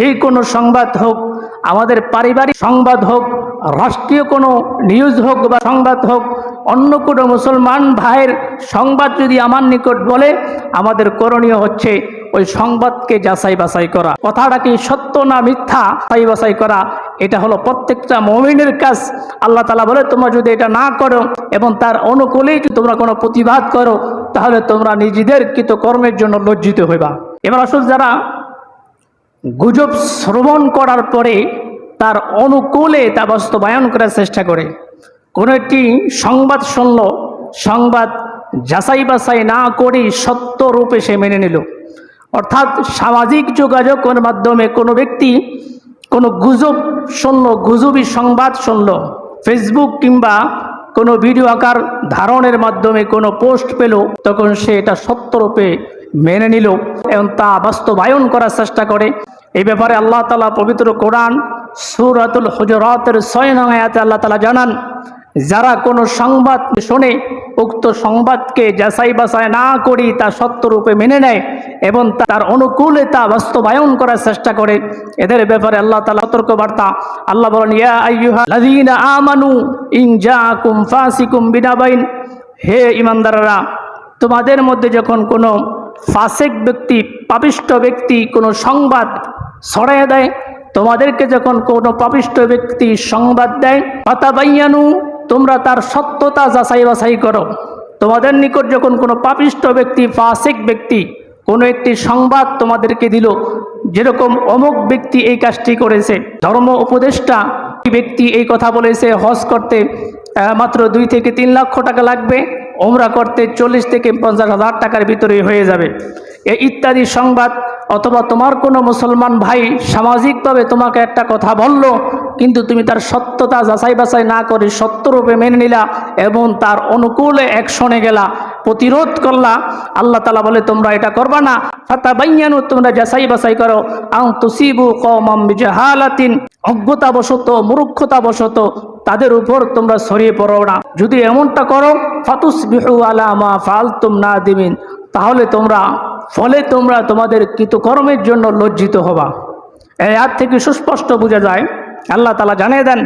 যে কোনো সংবাদ হোক, আমাদের পারিবারিক সংবাদ হোক, রাষ্ট্রীয় কোনো নিউজ হোক বা সংবাদ হোক, অন্য কোনো মুসলমান ভাইয়ের সংবাদ যদি আমার নিকট বলে, আমাদের করণীয় হচ্ছে ওই সংবাদকে যাচাই বাছাই করা। কথাটা কি সত্য না মিথ্যা? যাচাই বাছাই করা, এটা হলো প্রত্যেকটা মমিনের কাজ। আল্লাহ তালা বলে, তোমরা যদি এটা না করো এবং তার অনুকূলেই তোমরা কোনো প্রতিবাদ করো, তাহলে তোমরা নিজেদের কৃত কর্মের জন্য লজ্জিত হইবা। এবার আসল যারা গুজব শ্রবণ করার পরে তার অনুকূলে তা বাস্তবায়ন করার চেষ্টা করে। কোনো একটি সংবাদ শুনল, সংবাদ যাচাই বাছাই না করেই সত্য রূপে সে মেনে নিল। অর্থাৎ সামাজিক যোগাযোগের মাধ্যমে কোনো ব্যক্তি কোনো গুজব শুনল, গুজবী সংবাদ শুনল ফেসবুক কিংবা কোনো ভিডিও আকার ধারণের মাধ্যমে কোনো পোস্ট পেল, তখন সে এটা সত্যরূপে মেনে নিল এবং তা বাস্তবায়ন করার চেষ্টা করে। এই ব্যাপারে আল্লাহ তালা পবিত্র কোরআন সুরাতুল হজরতের ছয় আল্লাহ তালা জানান, যারা কোনো সংবাদ শোনে উক্ত সংবাদকে যাচাই বাছাই না করি তা সত্যরূপে মেনে নেয় এবং তার অনুকূলে তা বাস্তবায়ন করার চেষ্টা করে, এদের ব্যাপারে আল্লাহ তালা সতর্ক বার্তা আল্লাহ বলেন আমানু ইন জাআকুম ফাসিকুম বিনাবাইন। হে ইমানদাররা তোমাদের মধ্যে যখন কোনো ফাসেক ব্যক্তি, পাপিষ্ট ব্যক্তি কোনো সংবাদ ছড়াইয়া দেয়। তোমাদেরকে যখন কোনো পাপিষ্ট ব্যক্তি সংবাদ দেয় পাতাবাইয়ানু তোমরা তার সত্যতা যাচাই বাছাই করো। তোমাদের নিকট যখন কোনো পাপিষ্ট ব্যক্তি, ফাসেক ব্যক্তি, কোনো একটি সংবাদ তোমাদেরকে দিল, যেরকম অমুক ব্যক্তি এই কাজটি করেছে, ধর্ম উপদেষ্টা ব্যক্তি এই কথা বলেছে, হজ করতে মাত্র দুই থেকে তিন লক্ষ টাকা লাগবে, ওমরা করতে চল্লিশ থেকে পঞ্চাশ হাজার টাকার ভিতরে হয়ে যাবে। এ ইত্যাদি সংবাদ অথবা তোমার কোনো মুসলমান ভাই সামাজিকভাবে তোমাকে একটা কথা বলল, কিন্তু তুমি তার সত্যতা যাচাই বাছাই না করে সত্যরূপে মেনে নিলা এবং তার অনুকূলে অ্যাকশনে গেলা, প্রতিরোধ করলা। আল্লাহ তালা বলে, তোমরা এটা করবা না। ফাতা বাইয়ানু তোমরা যাচাই বাছাই করো। আং তুসিবু কমাম জাহালাতিন অজ্ঞতাবশত, মূর্খতাবশত, তাদের উপর তোমরা ছড়িয়ে পড়ো না। যদি এমনটা করো ফাতুস বিহু আলা মা ফালতুম না দিবিন তাহলে তোমরা ফলে তোমরা তোমাদের কৃতকর্মের জন্য লজ্জিত হবা। হাত থেকে সুস্পষ্ট বোঝা যায়, আল্লাহ তালা জানিয়ে দেন,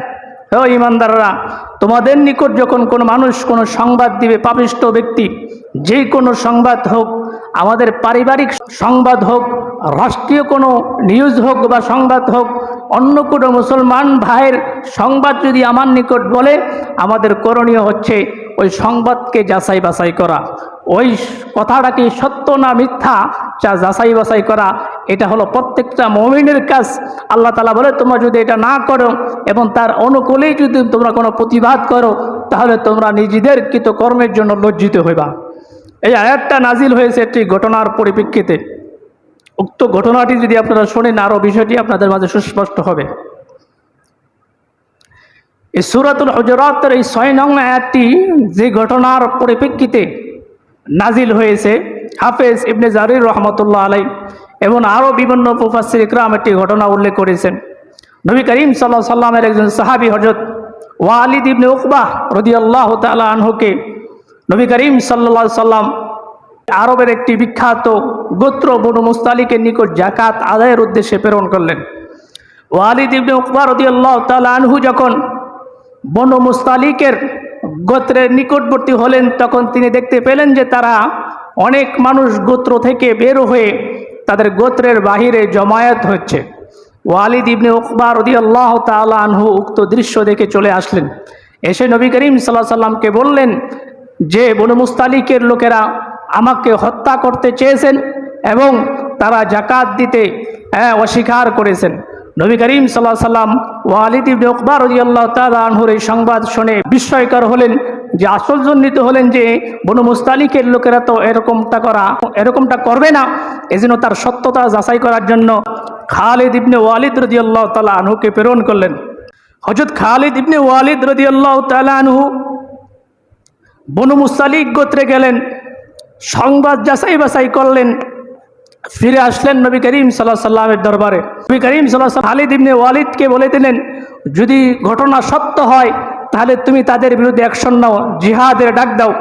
হে ইমানদাররা তোমাদের নিকট যখন কোনো মানুষ কোনো সংবাদ দিবে, পাপিষ্ট ব্যক্তি, যে কোনো সংবাদ হোক, আমাদের পারিবারিক সংবাদ হোক, রাষ্ট্রীয় কোনো নিউজ হোক বা সংবাদ হোক, অন্য কোনো মুসলমান ভাইয়ের সংবাদ যদি আমার নিকট বলে, আমাদের করণীয় হচ্ছে ওই সংবাদকে যাচাই বাছাই করা। ওই কথাটা কি সত্য না মিথ্যা? যা যাচাই বাছাই করা, এটা হলো প্রত্যেকটা মমিনের কাজ। আল্লাহ তালা বলে, তোমরা যদি এটা না করো এবং তার অনুকূলেই যদি তোমরা কোনো প্রতিবাদ করো, তাহলে তোমরা নিজেদের কৃত কর্মের জন্য লজ্জিত হইবা। এই আয়াতটা নাজিল হয়েছে একটি ঘটনার পরিপ্রেক্ষিতে। উক্ত ঘটনাটি যদি আপনারা শোনেন, আরও বিষয়টি আপনাদের মাঝে সুস্পষ্ট হবে। এই সুরাতুল হজরতের এই ছয় নং আয়াতটি যে ঘটনার পরিপ্রেক্ষিতে নাজিল হয়েছে। হাফেজ ইবনে জারির রহমতুল্লাহ আলাই এবং আরও বিভিন্ন প্রফাসির ইকরাম একটি ঘটনা উল্লেখ করেছেন। নবী করিম সাল্লাহ সাল্লামের একজন সাহাবি হজরত ওয়ালিদ ইবনে উকবাহ রদি আল্লাহ তালা আনহুকে নবী করিম সাল্লা সাল্লাম আরবের একটি বিখ্যাত গোত্র বনু মুস্তালিকের নিকট জাকাত আদায়ের উদ্দেশ্যে প্রেরণ করলেন। ওয়ালিদ ইবনে উকবা রদি আল্লাহ তালা আনহু যখন বনু মুস্তালিকের গোত্রের নিকটবর্তী হলেন তখন তিনি দেখতে পেলেন যে তারা অনেক মানুষ গোত্র থেকে বের হয়ে তাদের গোত্রের বাহিরে জমায়েত হচ্ছে। ওয়ালিদ ইবনে উকবা রদি আল্লাহ তালা আনহু উক্ত দৃশ্য দেখে চলে আসলেন। এসে নবী করিম সাল্লাহ সাল্লামকে বললেন যে বনু মুস্তালিকের লোকেরা আমাকে হত্যা করতে চেয়েছেন এবং তারা জাকাত দিতে হ্যাঁ, অস্বীকার করেছেন। নবী করিম সাল্লাহ সাল্লাম ওয়ালিদ ইবনে উকবা রাদিয়াল্লাহু তাআলা আনহুর এই সংবাদ শুনে বিস্ময়কর হলেন যে আশ্চর্যান্বিত হলেন যে বনু মুস্তালিকের লোকেরা তো এরকমটা করা, এরকমটা করবে না। এজন্য তার সত্যতা যাচাই করার জন্য খালিদ ইবনে ওয়ালিদ রাদিয়াল্লাহু তাআলা আনহুকে প্রেরণ করলেন। হজরত খালিদ ইবনে ওয়ালিদ রাদিয়াল্লাহু তাআলা আনহু বনু মুস্তালিক গোত্রে গেলেন, সংবাদ যাচাই বাছাই করলেন। ফিরে আসলেন নবী করিম সাল্লাহ সাল্লামের দরবারে। নবী করিম সাল্লাহ খালিদ ইবনে ওয়ালিদকে বলে দিলেন, যদি ঘটনা সত্য হয়, তাহলে তুমি তাদের বিরুদ্ধে অ্যাকশন নাও, জিহাদের ডাক দাও,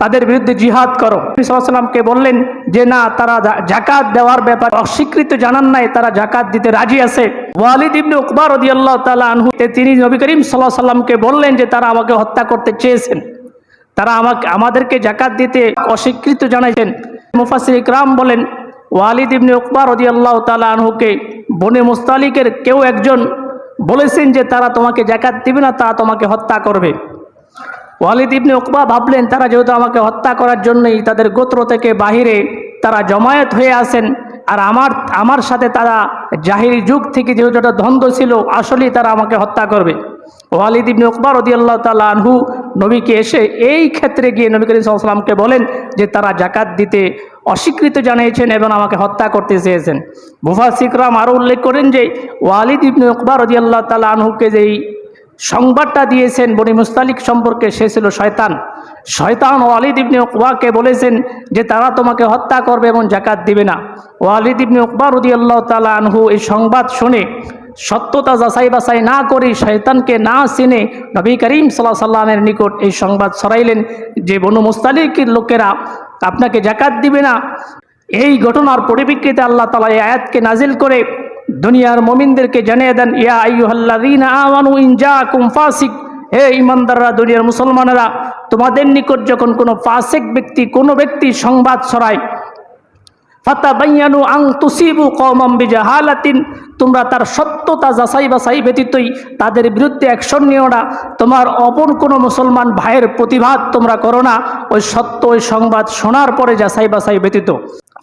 তাদের বিরুদ্ধে জিহাদ করো। সাল্লামকে বললেন যে, না, তারা জাকাত দেওয়ার ব্যাপারে অস্বীকৃত জানান নাই, তারা জাকাত দিতে রাজি আছে। ওয়ালিদ ইবনে উকবার রদিয়াল্লাহ তালা আনহু তিনি নবী করিম সাল্লাহ সাল্লামকে বললেন যে, তারা আমাকে হত্যা করতে চেয়েছেন। তারা আমাকে, আমাদেরকে জাকাত দিতে অস্বীকৃত জানাইছেন। মুফাসির ইকরাম বলেন ওয়ালিদ ইবনে উকবার রদিয়াল্লাহ তালা আনহুকে বনে মুস্তালিকের কেউ একজন বলেছেন যে তারা তোমাকে জাকাত দিবে না তারা তোমাকে হত্যা করবে। ওয়ালিদ ইবনে উকবা ভাবলেন, তারা যেহেতু আমাকে হত্যা করার জন্যই তাদের গোত্র থেকে বাহিরে তারা জমায়েত হয়ে আসেন আর আমার আমার সাথে তারা জাহিরি যুগ থেকে যেহেতু একটা দ্বন্দ্ব ছিল, আসলেই তারা আমাকে হত্যা করবে। ওয়ালিদ ইবনে উকবা রদিয়াল্লাহ তাল্লাহ আনহু নবীকে এসে এই ক্ষেত্রে গিয়ে নবী করিম সাল্লামকে বলেন যে তারা জাকাত দিতে অস্বীকৃত জানিয়েছেন এবং আমাকে হত্যা করতে চেয়েছেন। মুফা সিকরাম আরও উল্লেখ করেন যে, ওয়ালিদ ইবনে উকবা রদিয়াল্লাহ তাল্লাহ আনহুকে যেই সংবাদটা দিয়েছেন বনি মুস্তালিক সম্পর্কে, সে ছিল শয়তান। শয়তান ওয়ালিদ ইবনে উকবাকে বলেছেন যে, তারা তোমাকে হত্যা করবে এবং জাকাত দিবে না। ওয়ালিদ ইবনে উকবা আল্লাহ তালা আনহু এই সংবাদ শুনে সত্যতা যাচাই বাছাই না করে শয়তানকে না চিনে নবী করিম সাল্লাহ সাল্লামের নিকট এই সংবাদ ছড়াইলেন যে, বনু মুস্তালিকের লোকেরা আপনাকে জাকাত দিবে না। এই ঘটনার পরিপ্রেক্ষিতে আল্লাহ তালা এই আয়াতকে নাজিল করে দুনিয়ার মমিনদেরকে জানিয়ে দেন, ইয়া আইয়ুহাল্লাযীনা হে ইমানদাররা দুনিয়ার মুসলমানেরা, তোমাদের নিকট যখন কোনো ফাসেক ব্যক্তি, কোনো ব্যক্তি সংবাদ ছড়ায় ফাতা বাইয়ানু আং তুসিবু কওমাম বিজাহালাতিন। তোমরা তার সত্যতা যাচাই বাছাই ব্যতীতই তাদের বিরুদ্ধে অ্যাকশন নিও না। তোমার অপর কোনো মুসলমান ভাইয়ের প্রতিবাদ তোমরা করো না। ওই সত্য, ওই সংবাদ শোনার পরে যাচাই বাছাই ব্যতীত।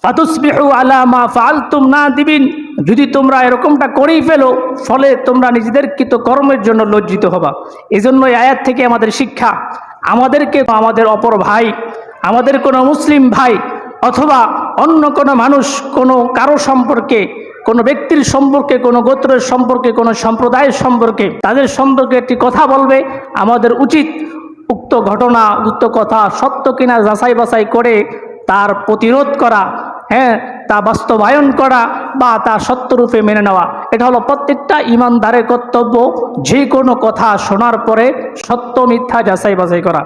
ফাতুসবিহু আলা মা ফালতুম না দিবিন যদি তোমরা এরকমটা করেই ফেলো, ফলে তোমরা নিজেদের কৃত কর্মের জন্য লজ্জিত হবা। এই জন্য এই আয়াত থেকে আমাদের শিক্ষা, আমাদেরকে আমাদের অপর ভাই, আমাদের কোনো মুসলিম ভাই অথবা অন্য কোনো মানুষ, কোনো কারও সম্পর্কে, কোনো ব্যক্তির সম্পর্কে, কোনো গোত্রের সম্পর্কে, কোনো সম্প্রদায়ের সম্পর্কে তাদের সম্পর্কে একটি কথা বলবে, আমাদের উচিত উক্ত ঘটনা, উক্ত কথা সত্য কিনা যাচাই বাছাই করে তার প্রতিরোধ করা হ্যাঁ তা বাস্তবায়ন করা বা তা সত্যরূপে মেনে নেওয়া। এটা হলো প্রত্যেকটা ইমানদারের কর্তব্য, যে কোনো কথা শোনার পরে সত্য মিথ্যা যাচাই বাছাই করা।